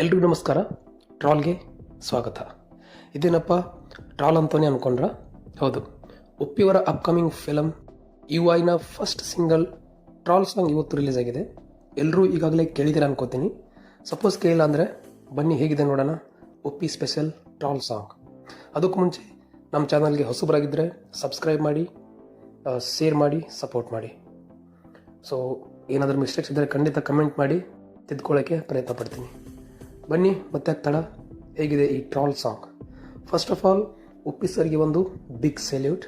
ಎಲ್ರಿಗೂ ನಮಸ್ಕಾರ. ಟ್ರಾಲ್ಗೆ ಸ್ವಾಗತ. ಇದೇನಪ್ಪ? ಟ್ರಾಲ್ ಅಂತಾನೆ ಅನ್ಕೊಂಡ್ರ? ಹೌದು. ಉಪ್ಪಿಯವರ ಅಪ್ಕಮಿಂಗ್ ಫಿಲಮ್ ಯು ಐನ ಫಸ್ಟ್ ಸಿಂಗಲ್ ಟ್ರಾಲ್ ಸಾಂಗ್ ಇವತ್ತು ರಿಲೀಸ್ ಆಗಿದೆ. ಎಲ್ಲರೂ ಈಗಾಗಲೇ ಕೇಳಿದ್ದೀರ ಅನ್ಕೋತೀನಿ. ಸಪೋಸ್ ಕೇಳಿಲ್ಲ ಅಂದರೆ ಬನ್ನಿ ಹೇಗಿದೆ ನೋಡೋಣ. ಉಪ್ಪಿ ಸ್ಪೆಷಲ್ ಟ್ರಾಲ್ ಸಾಂಗ್ ಅದಕ್ಕೂ ಮುಂಚೆ ನಮ್ಮ ಚಾನಲ್ಗೆ ಹೊಸಬರಾಗಿದ್ದರೆ ಸಬ್ಸ್ಕ್ರೈಬ್ ಮಾಡಿ ಶೇರ್ ಮಾಡಿ ಸಪೋರ್ಟ್ ಮಾಡಿ. ಸೊ ಏನಾದರೂ ಮಿಸ್ಟೇಕ್ಸ್ ಇದ್ದರೆ ಖಂಡಿತ ಕಮೆಂಟ್ ಮಾಡಿ ತಿದ್ಕೊಳ್ಳೋಕ್ಕೆ ಪ್ರಯತ್ನ ಪಡ್ತೀನಿ. ಬನ್ನಿ, ಮತ್ತೆ ತಡ. ಹೇಗಿದೆ ಈ troll song? First of all Uppi ಸರ್ಗೆ ಒಂದು ಬಿಗ್ ಸೆಲ್ಯೂಟ್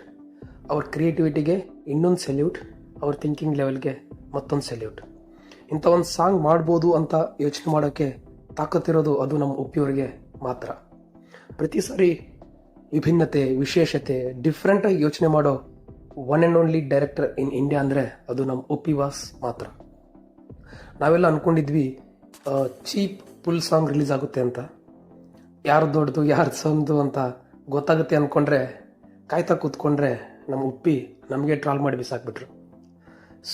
ಅವ್ರ ಕ್ರಿಯೇಟಿವಿಟಿಗೆ ಇನ್ನೊಂದು ಸೆಲ್ಯೂಟ್ ಅವ್ರ ಥಿಂಕಿಂಗ್ ಲೆವೆಲ್ಗೆ ಮತ್ತೊಂದು ಸೆಲ್ಯೂಟ್ ಇಂಥ ಒಂದು ಸಾಂಗ್ ಮಾಡ್ಬೋದು ಅಂತ ಯೋಚನೆ ಮಾಡೋಕ್ಕೆ ತಾಕತ್ತಿರೋದು ಅದು ನಮ್ಮ ಉಪ್ಪಿಯವರಿಗೆ ಮಾತ್ರ. ಪ್ರತಿ ಸಾರಿ ವಿಭಿನ್ನತೆ, ವಿಶೇಷತೆ ಡಿಫ್ರೆಂಟಾಗಿ ಯೋಚನೆ ಮಾಡೋ one and only director in India ಅಂದರೆ ಅದು ನಮ್ಮ ಉಪ್ಪಿ ವಾಸ್ ಮಾತ್ರ. ನಾವೆಲ್ಲ ಅಂದ್ಕೊಂಡಿದ್ವಿ ಚೀಪ್ ಫುಲ್ ಸಾಂಗ್ ರಿಲೀಸ್ ಆಗುತ್ತೆ ಅಂತ. ಯಾರು ದೊಡ್ಡದು, ಯಾರು ಸಣ್ಣದು ಅಂತ ಗೊತ್ತಾಗುತ್ತೆ ಅಂದ್ಕೊಂಡ್ರೆ ಕಾಯ್ತಾ ಕೂತ್ಕೊಂಡ್ರೆ ನಮ್ಮ ಉಪ್ಪಿ ನಮಗೆ ಟ್ರಾಲ್ ಮಾಡಿ ಬಿಸಾಕ್ಬಿಟ್ರು.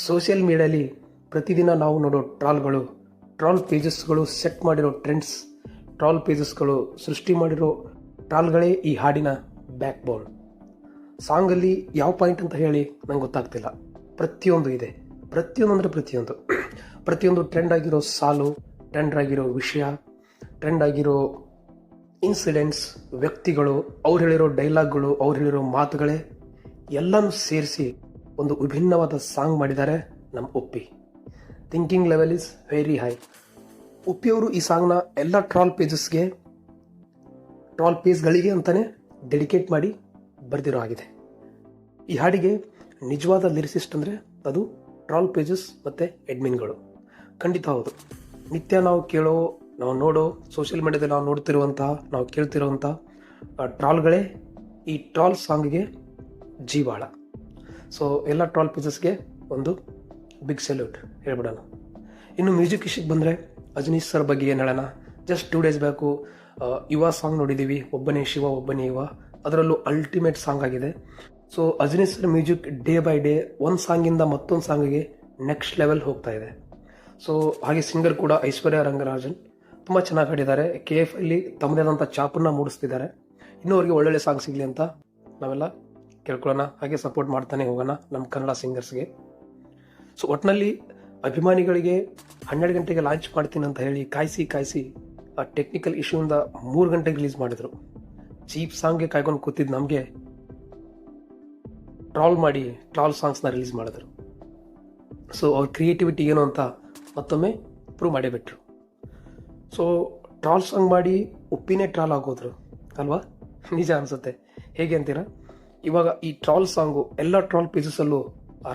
ಸೋಷಿಯಲ್ ಮೀಡಿಯಾಲಿ ಪ್ರತಿದಿನ ನಾವು ನೋಡೋ ಟ್ರಾಲ್ಗಳು ಟ್ರಾಲ್ ಪೇಜಸ್ಗಳು ಸೆಟ್ ಮಾಡಿರೋ ಟ್ರೆಂಡ್ಸ್ ಟ್ರಾಲ್ ಪೇಜಸ್ಗಳು ಸೃಷ್ಟಿ ಮಾಡಿರೋ ಟ್ರಾಲ್ಗಳೇ ಈ ಹಾಡಿನ ಬ್ಯಾಕ್ ಬೋನ್ ಸಾಂಗಲ್ಲಿ ಯಾವ ಪಾಯಿಂಟ್ ಅಂತ ಹೇಳಿ ನಂಗೆ ಗೊತ್ತಾಗ್ತಿಲ್ಲ. ಪ್ರತಿಯೊಂದು ಇದೆ. ಪ್ರತಿಯೊಂದು ಅಂದರೆ ಪ್ರತಿಯೊಂದು. ಪ್ರತಿಯೊಂದು ಟ್ರೆಂಡ್ ಆಗಿರೋ ಸಾಲು ಟ್ರೆಂಡ್ ಆಗಿರೋ ವಿಷಯ ಟ್ರೆಂಡ್ ಆಗಿರೋ ಇನ್ಸಿಡೆಂಟ್ಸ್, ವ್ಯಕ್ತಿಗಳು, ಅವ್ರು ಹೇಳಿರೋ ಡೈಲಾಗ್ಗಳು, ಅವ್ರು ಹೇಳಿರೋ ಮಾತುಗಳೇ ಎಲ್ಲನೂ ಸೇರಿಸಿ ಒಂದು ವಿಭಿನ್ನವಾದ ಸಾಂಗ್ ಮಾಡಿದ್ದಾರೆ ನಮ್ಮ Uppi. Thinking level is very high. ಉಪ್ಪಿಯವರು ಈ ಸಾಂಗ್ನ ಎಲ್ಲ ಟ್ರಾಲ್ ಪೇಜಸ್ಗೆ, ಟ್ರಾಲ್ ಪೇಜ್ಗಳಿಗೆ ಅಂತಾನೆ ಡೆಡಿಕೇಟ್ ಮಾಡಿ ಬರೆದಿರೋ ಆಗಿದೆ ಈ ಹಾಡಿಗೆ ನಿಜವಾದ ಲಿರಿಸಿಸ್ಟ್ ಅಂದರೆ ಅದು ಟ್ರಾಲ್ ಪೇಜಸ್ ಮತ್ತು ಎಡ್ಮಿನ್ಗಳು ಖಂಡಿತ ಹೌದು. ನಿತ್ಯ ನಾವು ಕೇಳೋ, ನಾವು ನೋಡೋ ಸೋಷಿಯಲ್ ಮೀಡಿಯಾದಲ್ಲಿ ನಾವು ನೋಡ್ತಿರುವಂತಹ, ನಾವು ಕೇಳ್ತಿರುವಂಥ ಟ್ರಾಲ್ಗಳೇ ಈ ಟ್ರಾಲ್ ಸಾಂಗ್ಗೆ ಜೀವಾಳ. ಸೊ ಎಲ್ಲ ಟ್ರಾಲ್ ಪೀಸಸ್ಗೆ ಒಂದು ಬಿಗ್ ಸೆಲ್ಯೂಟ್ ಹೇಳ್ಬಿಡೋಣ. ಇನ್ನು ಮ್ಯೂಸಿಕ್ ಇಶ್ಯಕ್ಕೆ ಬಂದರೆ ಅಜನೀಶ್ ಸರ್ ಬಗ್ಗೆ ಏನು ಹೇಳೋಣ? Just two days back Yuva song ನೋಡಿದ್ದೀವಿ ಒಬ್ಬನೇ ಶಿವ, ಒಬ್ಬನೇ ಯುವ. ಅದರಲ್ಲೂ ಅಲ್ಟಿಮೇಟ್ ಸಾಂಗ್ ಆಗಿದೆ. So Ajaneesh sir music day by day ಒಂದು ಸಾಂಗಿಂದ ಮತ್ತೊಂದು ಸಾಂಗಿಗೆ ನೆಕ್ಸ್ಟ್ ಲೆವೆಲ್ ಹೋಗ್ತಾ ಇದೆ. ಸೊ ಹಾಗೆ ಸಿಂಗರ್ ಕೂಡ ಐಶ್ವರ್ಯ ರಂಗರಾಜನ್ ತುಂಬ ಚೆನ್ನಾಗಿ ಹಾಡಿದ್ದಾರೆ. ಕೆ ಎಫ್ ಅಲ್ಲಿ ತಮ್ಮದೇ ಆದಂಥ ಚಾಪನ್ನ ಮೂಡಿಸ್ತಿದ್ದಾರೆ. ಇನ್ನೂ ಅವ್ರಿಗೆ ಒಳ್ಳೊಳ್ಳೆ ಸಾಂಗ್ ಸಿಗಲಿ ಅಂತ ನಾವೆಲ್ಲ ಕೇಳ್ಕೊಳ್ಳೋಣ. ಹಾಗೆ ಸಪೋರ್ಟ್ ಮಾಡ್ತಾನೆ ಹೋಗೋಣ ನಮ್ಮ ಕನ್ನಡ ಸಿಂಗರ್ಸ್ಗೆ ಸೊ ಒಟ್ಟಿನಲ್ಲಿ ಅಭಿಮಾನಿಗಳಿಗೆ ಹನ್ನೆರಡು ಗಂಟೆಗೆ ಲಾಂಚ್ ಮಾಡ್ತೀನಿ ಅಂತ ಹೇಳಿ ಕಾಯಿಸಿ ಕಾಯಿಸಿ ಆ ಟೆಕ್ನಿಕಲ್ ಇಶ್ಯೂಯಿಂದ ಮೂರು ಗಂಟೆಗೆ ರಿಲೀಸ್ ಮಾಡಿದರು. ಚೀಪ್ ಸಾಂಗ್ಗೆ ಕಾಯ್ಕೊಂಡು ಕೂತಿದ್ದು ನಮಗೆ ಟ್ರಾಲ್ ಮಾಡಿ ಟ್ರಾಲ್ ಸಾಂಗ್ಸ್ನ ರಿಲೀಸ್ ಮಾಡಿದ್ರು. ಸೊ ಅವ್ರ ಕ್ರಿಯೇಟಿವಿಟಿ ಏನು ಅಂತ ಮತ್ತೊಮ್ಮೆ ಪ್ರೂವ್ ಮಾಡೇ ಬಿಟ್ರು ಸೊ ಟ್ರಾಲ್ ಸಾಂಗ್ ಮಾಡಿ ಉಪ್ಪಿನೇ ಟ್ರಾಲ್ ಆಗೋದ್ರು, ಅಲ್ವಾ? ನಿಜ ಅನಿಸುತ್ತೆ. ಹೇಗೆ ಅಂತೀರಾ? ಇವಾಗ ಈ ಟ್ರಾಲ್ ಸಾಂಗು ಎಲ್ಲ ಟ್ರಾಲ್ ಪೀಸಸಲ್ಲೂ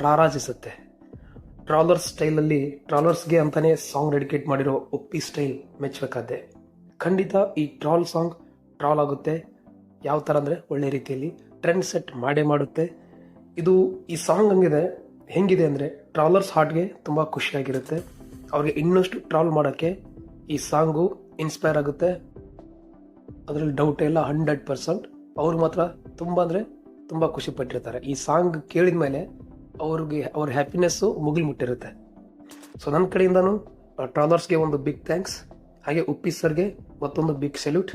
ರಾರಾಜಿಸುತ್ತೆ. ಟ್ರಾಲರ್ಸ್ ಸ್ಟೈಲಲ್ಲಿ ಟ್ರಾಲರ್ಸ್ಗೆ ಅಂತಲೇ ಸಾಂಗ್ ಡೆಡಿಕೇಟ್ ಮಾಡಿರೋ ಉಪ್ಪಿ ಸ್ಟೈಲ್ ಮೆಚ್ಚಬೇಕಾದ್ದೆ ಖಂಡಿತ ಈ ಟ್ರಾಲ್ ಸಾಂಗ್ ಟ್ರಾಲ್ ಆಗುತ್ತೆ. ಯಾವ ಥರ ಅಂದರೆ ಒಳ್ಳೆ ರೀತಿಯಲ್ಲಿ ಟ್ರೆಂಡ್ ಸೆಟ್ ಮಾಡೇ ಮಾಡುತ್ತೆ. ಇದು ಈ ಸಾಂಗ್ ಹಂಗಿದೆ, ಹೆಂಗಿದೆ ಅಂದರೆ ಟ್ರಾಲರ್ಸ್ ಹಾರ್ಟ್ಗೆ ತುಂಬ ಖುಷಿಯಾಗಿರುತ್ತೆ. ಅವ್ರಿಗೆ ಇನ್ನಷ್ಟು ಟ್ರಾವೆಲ್ ಮಾಡೋಕ್ಕೆ ಈ ಸಾಂಗು ಇನ್ಸ್ಪೈರ್ ಆಗುತ್ತೆ. ಅದರಲ್ಲಿ ಡೌಟ್ ಇಲ್ಲ ಹಂಡ್ರೆಡ್ ಪರ್ಸೆಂಟ್ ಅವ್ರು ಮಾತ್ರ ತುಂಬ ಅಂದರೆ ತುಂಬ ಖುಷಿ ಪಟ್ಟಿರ್ತಾರೆ. ಈ ಸಾಂಗ್ ಕೇಳಿದ ಮೇಲೆ ಅವ್ರಿಗೆ, ಅವ್ರ ಹ್ಯಾಪಿನೆಸ್ಸು ಮುಗಿಲು ಮುಟ್ಟಿರುತ್ತೆ. ಸೊ ನನ್ನ ಕಡೆಯಿಂದನೂ ಟ್ರಾಲರ್ಸ್ಗೆ ಒಂದು ಬಿಗ್ ಥ್ಯಾಂಕ್ಸ್ ಹಾಗೆ ಉಪ್ಪಿ ಸರ್ಗೆ ಮತ್ತೊಂದು ಬಿಗ್ ಸೆಲ್ಯೂಟ್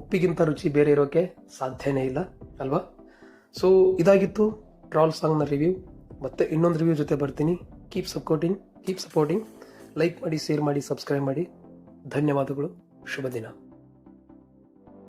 ಉಪ್ಪಿಗಿಂತ ರುಚಿ ಬೇರೆ ಇರೋಕ್ಕೆ ಸಾಧ್ಯನೇ ಇಲ್ಲ, ಅಲ್ವಾ? ಸೊ ಇದಾಗಿತ್ತು ಟ್ರಾವೆಲ್ ಸಾಂಗ್ನ ರಿವ್ಯೂ ಮತ್ತೆ ಇನ್ನೊಂದು ರಿವ್ಯೂ ಜೊತೆ ಬರ್ತೀನಿ. Keep supporting keep supporting like ಮಾಡಿ ಶೇರ್ ಮಾಡಿ ಸಬ್ಸ್ಕ್ರೈಬ್ ಮಾಡಿ. ಧನ್ಯವಾದಗಳು. ಶುಭ ದಿನ